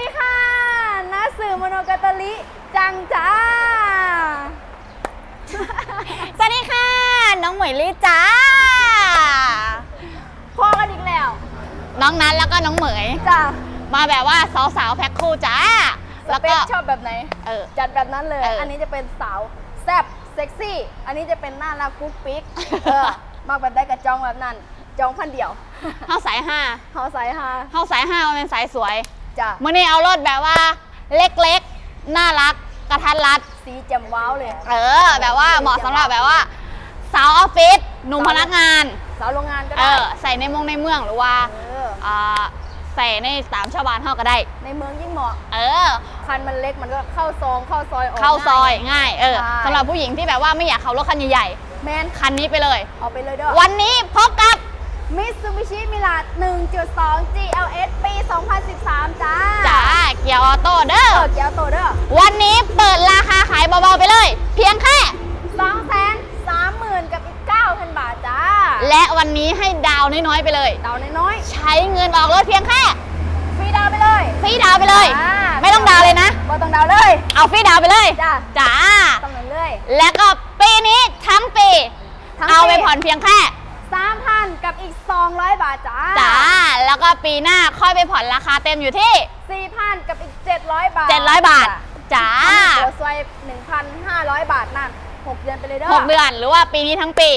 ดีค่ะนาสื่อมโนกาตาลิจังจ้า สวัสดีค่ะ น้องหมวยลี่จ้า พอกันอีกแล้วน้องนัทแล้วก็น้องเหมย จ้ามาแบบว่าสาวๆแพ็คคู่จ้า สแล้วเปก็ คชอบแบบไหน เออ จัดแบบนั้นเลย เอออัอันนี้จะเป็นสาวแซ่บเซ็กซี่ อันนี้จะเป็นน่ารักกุ๊กปิ๊ก เออ มากแบบได้กับจองแบบนั้น จองพันเดียว เข้าสายห้าเฮาสายฮาเข้าสายห้ามันเป็นสายสวยจ้ามื่อนี้เอารถแบบว่า เล็กๆ น่ารักกระทัดรัด สีแจ่มว้าวเลย เออ แบบว่าเหมาะสำหรับแบบว่า สาวออฟฟิศหนุ่มพนักงาน สาวโรงงานก็เอได้ อ ใส่ในเมองในเมืองหรือว่าเออ อ่าใส่ในตามชาวบ้านเขาก็ได้ ในเมืองยิ่งเหมาะ เออ คันมันเล็กมันก็เข้าซองเข้าซอยออกเข้าซอยง่าย ง่าย เออใช่ สำหรับผู้หญิงที่แบบว่าไม่อยากขับรถคันใหญ่แมนๆคันนี้ไปเลย เอาไปเลยเด้อวันนี้พบกับ มิตซูบิชิมิลา 1.2 GLS ปี2013จ้าจ๋าเกียร์ออโต้เด้เอออเกียวโตเด้อวันนี้เปิดราคาขายเบาๆไปเลย เพียงแค่2 3 0 0 0 0กับอีก9,000บาทจ้าและวันนี้ให้ดาวน้อยๆไปเลย ดาวน้อยใช้เงินออกรถเพียงแค่ๆฟรีดาวไปเลยฟรีดาวไปเลย จ้าไม่ต้องดาวเลยนะ บ่ต้องดาวเลยเอาฟรีดาวไปเลยจ้าจ้ากำลังเลย และก็ปีนี้ทั้งปี ทั้งปี เอาไปผ่อนเพียงแค่ 3,000 กับอีก 200 บาทจ้าจ้า แล้วก็ปีหน้าค่อยไปผ่อนราคาเต็มอยู่ที่ 4,000 กับอีก 700 บาท 700 บาทจ้าอันนี้ตัวซวย1,500 บาทนั่น 6 เดือนไปเลยเด้อหกเดือนหรือว่าปีนี้ทั้งปี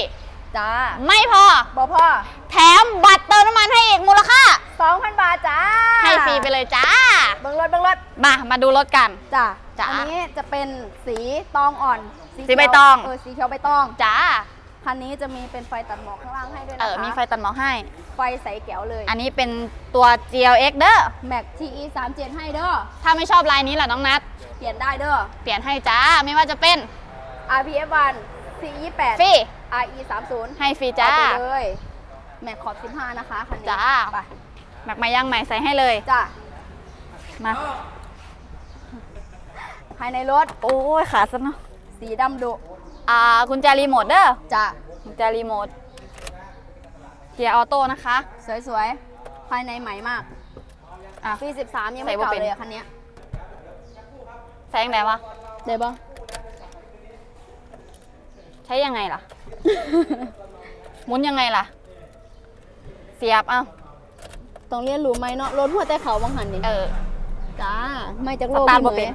จ้าไม่พอบ่พอแถมบัตรเติมน้ำมันให้อีกมูลค่า 2,000 บาทจ้า ให้ฟรีไปเลยจ้าเบิ้งรถเบิ้งรถ มา มาดูรถกัน จ้าจ้ะอันนี้จะเป็นสีตองอ่อน สีเขียวใบตอง เออ สีเขียวใบตอง จ้า คันนี้จะมีเป็นไฟตัดหมอกข้างล่างให้ด้วยเอนะคะอมีไฟตัดหมอกให้ ไฟใสแก๋วเลยอันนี้เป็นตัว GLX เด้อ Mac TE 3 7ให้เด้อถ้าไม่ชอบลายนี้ล่ะน้องนัทเปลี่ยนได้เด้อ เปลี่ยนให้จ้า ไม่ว่าจะเป็น RPF 1 C 2 8 ฟรี RE 3 0ให้ฟรีจ้าเอาไปเลย Mac ขอบ15 นะคะคันนี้จ้า ไปแม็กมาย่างใหม่ใส่ให้เลย จ้ามา ภายในรถ โอ้ยขาซะเนาะ สีดำดุ อ่ากุญแจรีโมทเด้อจ้ากุญแจรีโมทเกียร์ออโต้นะคะ สวยๆ ภายในใหม่มากอะ ปี13 ยังใส่ไม่บ่เก่าเป็น เลยอะคันเนี้ยใช้ยังไงวะเดี๋ยวบ่ใช้ยังไงล่ะ หมุนยังไงล่ะ เสียบเอ้าต้องเรียนรู้ไหมเนาะรถหัวแต่เขาบังหันนี่เออ จ้าไม่จากสโลกตาร์ทพี่บ่เหมเป็น ย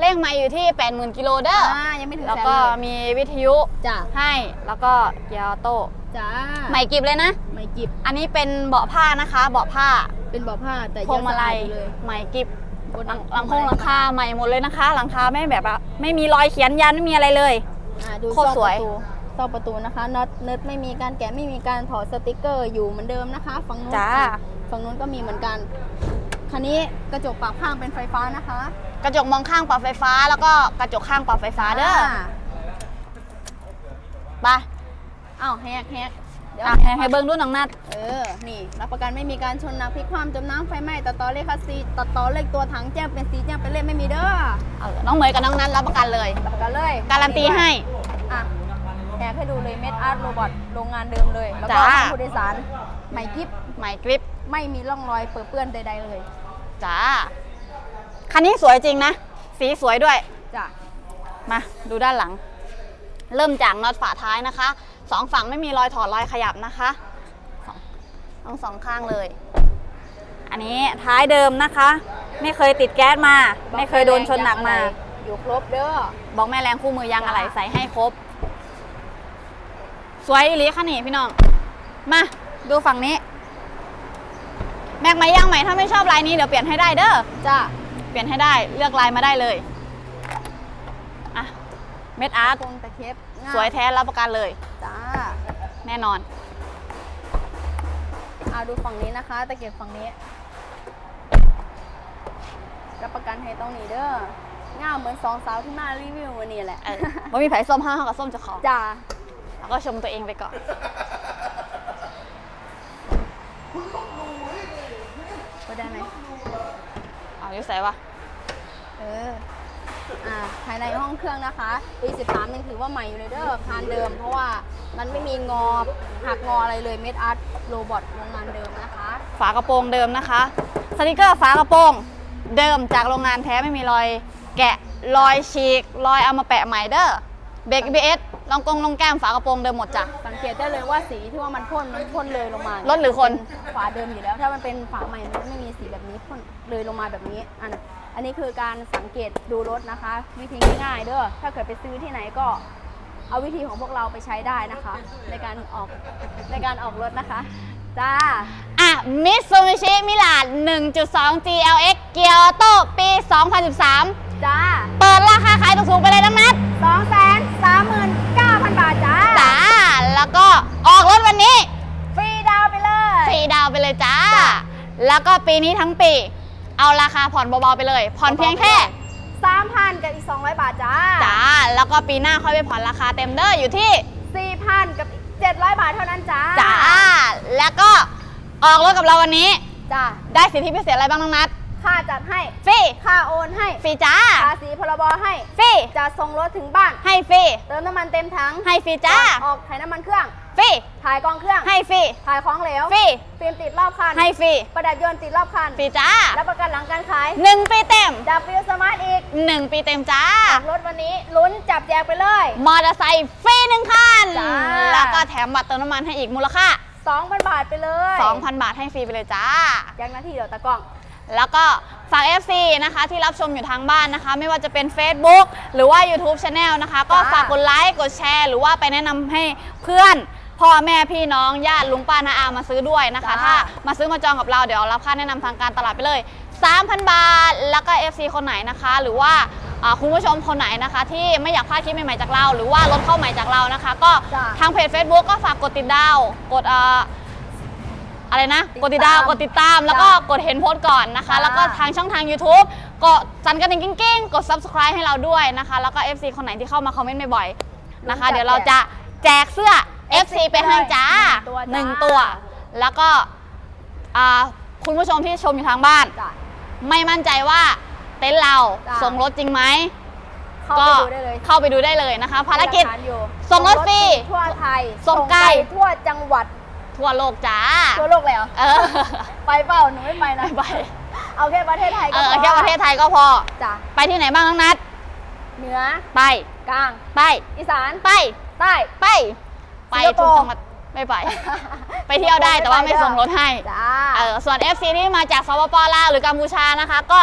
เลขไม่อยู่ที่ 80,000กิโลเด้ออ่ายังไม่ถึงแล้วแสนก็เลยมีวิทยุจ้าให้แล้วก็เกียร์ออโต้จ้าใหม่กิบเลยนะ ไม่กิบอันนี้เป็นเบาะผ้านะคะ เบาะผ้าเป็นเบาะผ้าแต่พวงมาลัยงสะอาดอเลยใหม่กิบบนหลังหลังคงหลังคาใหม่หมดเลยนะคะ หลังคาไม่แบบว่าไม่มีรอยเขียนยันไม่มีอะไรเลย อ่าดูโคตรซอกสปวยระตูซอกประตูนะคะน็อตเนิร์ดไม่มีการแกะไม่มีการถอดสติกเกอร์อยู่เหมือนเดิมนะคะฝั่งนู้นจ้าอะฝั่งนู้นก็มีเหมือนกัน คันนี้กระจกปรับข้างเป็นไฟฟ้านะคะ กระจกมองข้างปรับไฟฟ้า แล้วก็กระจกข้างปรับไฟฟ้าเด้อไปอ้าวแฮกแฮกเดี๋ยวอะให้ให้เบิ้งดูน้องนัด เออ นี่ รับประกันไม่มีการชนหนักพลิกความจมน้ำไฟไหม้ตัดต่อเลขคัสซีตัดต่อเลขตัวถังแจ้งเป็นสีแจ้งเป็นเลขไม่มีเด้อเออน้องเหมยกับน้องนัดรับประกันเลย รับประกันเลยการันตีให้ อะแฮกให้ดูเลยเม็ดอาร์ตโรบอทโรงงานเดิมเลย แล้วก็จ้าห้องผู้โดยสารใหม่กิฟใหม่กริปไม่มีร่องรอยเปื้อนเปื้อนใด ๆ เลย จ้า คันนี้สวยจริงนะ สีสวยด้วยจ้ะมาดูด้านหลัง เริ่มจากน็อตฝาท้ายนะคะสองฝั่งไม่มีรอยถอดรอยขยับนะคะสองทั้งสองข้างเลย อันนี้ท้ายเดิมนะคะ ไม่เคยติดแก๊สมา ไม่เคยโดนชนหนักมา อยู่ครบเด้อบอกแม่แรงคู่มือยางอะไรจ้าใส่ให้ครบ สวยอีหลีค่ะนี่พี่น้อง มาดูฝั่งนี้ แม็กไหมย่างไหมถ้าไม่ชอบลายนี้เดี๋ยวเปลี่ยนให้ได้เด้อจ้ะเปลี่ยนให้ได้เลือกลายมาได้เลยอะเม็ดอาร์ตคงตะเข็บงามสวยแท้รับประกันเลย จ้าแน่นอน เอาดูฝั่งนี้นะคะ ตะเข็บฝั่งนี้รับประกันให้ต้องนี้เด้องามเหมือนสองสาวที่มารีวิววันนี้แหละเออว่ามีไผ่ส้มห้ากับส้มเจะของจ้าแล้วก็ชมตัวเองไปก่อน ก็ได้ไหม เอาอยู่ใส่วะเอออ่าภายในห้องเครื่องนะคะ ปี13ยังถือว่าใหม่อยู่เลยเด้อคานเดิม เพราะว่ามันไม่มีงอหักงออะไรเลยเมดอาร์ตโรบอทโรงงานเดิมนะคะ ฝากระโปรงเดิมนะคะสติกเกอร์ฝากระโปรงจเดิมจากโรงงานแท้ไม่มีรอย แกะรอยฉีกรอยเอามาแปะใหม่เด้อเบรก ABS ลองกงลงแก้มฝากระโปรงเดิมหมดจ้ะ สังเกตได้เลยว่าสีที่ว่ามันพ่นมันพ่นเลยลงมารถหรือคนเป็นฝาเดิมอยู่แล้ว ถ้ามันเป็นฝาใหม่มันจะไม่มีสีแบบนี้พ่นเลยลงมาแบบนี้อันอันนี้คือการสังเกตดูรถนะคะ วิธีง่ายๆเด้อถ้าเกิดไปซื้อที่ไหนก็เอาวิธีของพวกเราไปใช้ได้นะคะ ในการออกในการออกรถนะคะ จ้า อะมิตซูบิชิมิลาด1.2 GLX เกียร์ออโต้ปี 2013 จ้า เปิดราคาขายถูกๆไปเลยน้องนัดสองแสน ออกรถวันนี้ฟรีดาวน์ไปเลยฟรีดาวน์ไปเลยจ้าจ้ะแล้วก็ปีนี้ทั้งปี เอาราคาผ่อนเบาๆไปเลย ผ่อนเพียงแค่สามพันกับอีกสองร้อยบาทจ้า จ้า แล้วก็ปีหน้าค่อยไปผ่อนราคาเต็มเด้ออยู่ที่สี่พันกับเจ็ดร้อยบาทเท่านั้นจ้า จ้า แล้วก็ออกรถกับเราวันนี้ จ้า ได้สิทธิพิเศษอะไรบ้างน้องนัด ค่าจัดให้ ฟรี ค่าโอนให้ ฟรีจ้า ภาษีพรบให้ ฟรี จะส่งรถถึงบ้าน ให้ฟรี เติมน้ำมันเต็มถัง ให้ฟรีจ้า ออกถ่ายน้ำมันเครื่อง ฟรีถ่ายกองเครื่อง ให้ฟรี ถ่ายของเหลวฟรี ฟิล์มติดรอบคัน ให้ฟรี ประดับยนต์ติดรอบคัน ฟรีจ้า รับประกันหลังการขายหนึ่งปีเต็มดับฟิลสมาร์ทอีกหนึ่งปีเต็มจ้าออกรถวันนี้ลุ้นจับแจกไปเลย มอเตอร์ไซค์ฟรีหนึ่งคัน จ้า แล้วก็แถมบัตรเติมน้ำมันให้อีกมูลค่า 2,000 บาทไปเลย2,000 บาทให้ฟรีไปเลยจ้าแจ้งหน้าที่เดี๋ยวตะกล้อง แล้วก็ฝาก FC นะคะที่รับชมอยู่ทางบ้านนะคะ ไม่ว่าจะเป็น Facebook หรือว่า YouTube Channel นะคะ ก็จ้า ฝากกดไลค์กดแชร์ หรือว่าไปแนะนำให้เพื่อน พ่อแม่พี่น้องญาติลุงป้านาอามาซื้อด้วยนะคะ จ้า ถ้ามาซื้อมาจองกับเราเดี๋ยวรับค่าแนะนำทางการตลาดไปเลย 3,000 บาท แล้วก็ FC คนไหนนะคะ หรือว่าอ่าคุณผู้ชมคนไหนนะคะ ที่ไม่อยากพลาดคลิปใหม่ๆจากเรา หรือว่ารถเข้าใหม่จากเรานะคะ ก็จ้าทางเพจ Facebook ก็ฝากกดติดดาวกดเอ่ออะไรนะ ติดกดติดดาวตามกดติดตาม แล้วก็จ้ะกดเห็นโพสต์ก่อนนะคะ จ้ะ แล้วก็ทางช่องทาง YouTube กดสั่นกระดิ่งกิ้งๆ กด subscribe ให้เราด้วยนะคะ แล้วก็ FC คนไหนที่เข้ามาคอมเมนต์บ่อยๆ นะคะลุ้นจับเดี๋ยวเราจะแจกเสื้อ FC ไปให้จ้าหนึ่งตัวจ้าหนึ่งตัวแล้วก็อ่าคุณผู้ชมที่ชมอยู่ทางบ้านจ้ะไม่มั่นใจว่าเต็นท์เราจ้ะส่งรถจริงไหมเข้าก็ไปดูได้เลยเข้าไปดูได้เลยนะคะ ภารกิจมีหลัฐนอยู่ส่งรถฟรีทั่วไทยส่งไกลทั่วจังหวัด ทั่วโลกจ้า ทั่วโลกเลยเหรอเออไปเปล่าหนูไม่ไปนะไป เอาแค่ประเทศไทยเอก็อพอแค่ประเทศไทยก็พอจ้ะไปที่ไหนบ้างน้องนัดเหนือ ไป กลาง ไป อีสาน ไป ใต้ ไป ไปสิงคโปทุร์กจังหวัดไม่ไป ไปเที่ยวได้แต่ว่าไม่ส่งรถให้จ้าเออส่วน FC ที่มาจากสปปลาวหรือกัมพูชานะคะ ก็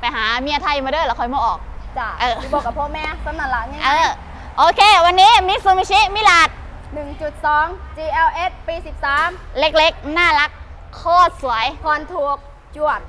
ไปหาเมียไทยมาเด้อแล้วค่อยมาออก จ้ะเออที่บอกกับพ่อแม่สำนักหลังนี่เออโอเค วันนี้มิซูมิชิมิลาดหนึ่งจุดสอง GLS ปี 13 เล็กๆ น่ารัก โคตรสวยผ่อนถูกจวด